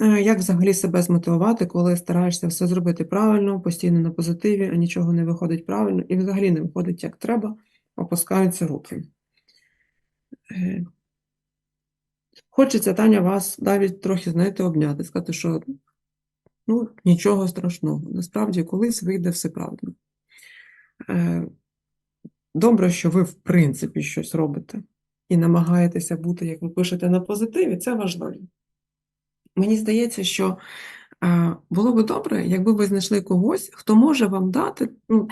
Е, Як взагалі себе змотивувати, коли стараєшся все зробити правильно, постійно на позитиві, а нічого не виходить правильно і взагалі не виходить як треба, опускаються руки. Е, Хочеться, Таня, вас навіть трохи, знаєте, обняти, сказати, що ну, нічого страшного. Насправді, колись вийде все правильно. Е, Добре, що ви, в принципі, щось робите і намагаєтеся бути, як ви пишете, на позитиві, це важливо. Мені здається, що е, було би добре, якби ви знайшли когось, хто може вам дати, ну,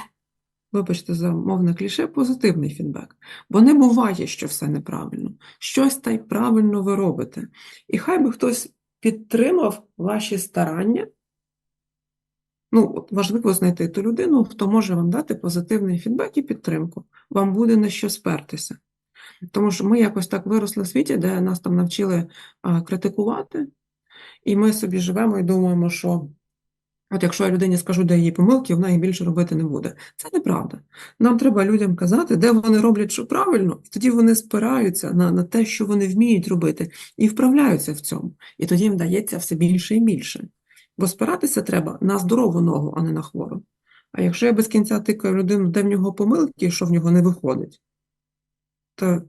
вибачте за мовне кліше, позитивний фідбек. Бо не буває, що все неправильно. Щось та й правильно ви робите. І хай би хтось підтримав ваші старання. Ну, важливо знайти ту людину, хто може вам дати позитивний фідбек і підтримку. Вам буде на що спертися. Тому що ми якось так виросли в світі, де нас там навчили критикувати, і ми собі живемо і думаємо, що от якщо я людині скажу, де її помилки, вона їх більше робити не буде. Це неправда. Нам треба людям казати, де вони роблять що правильно, і тоді вони спираються на, на те, що вони вміють робити, і вправляються в цьому. І тоді їм дається все більше і більше. Бо спиратися треба на здорову ногу, а не на хвору. А якщо я без кінця тикаю людину, де в нього помилки, що в нього не виходить, то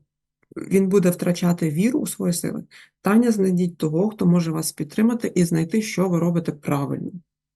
він буде втрачати віру у свої сили. Таня, знайдіть того, хто може вас підтримати і знайти, що ви робите правильно.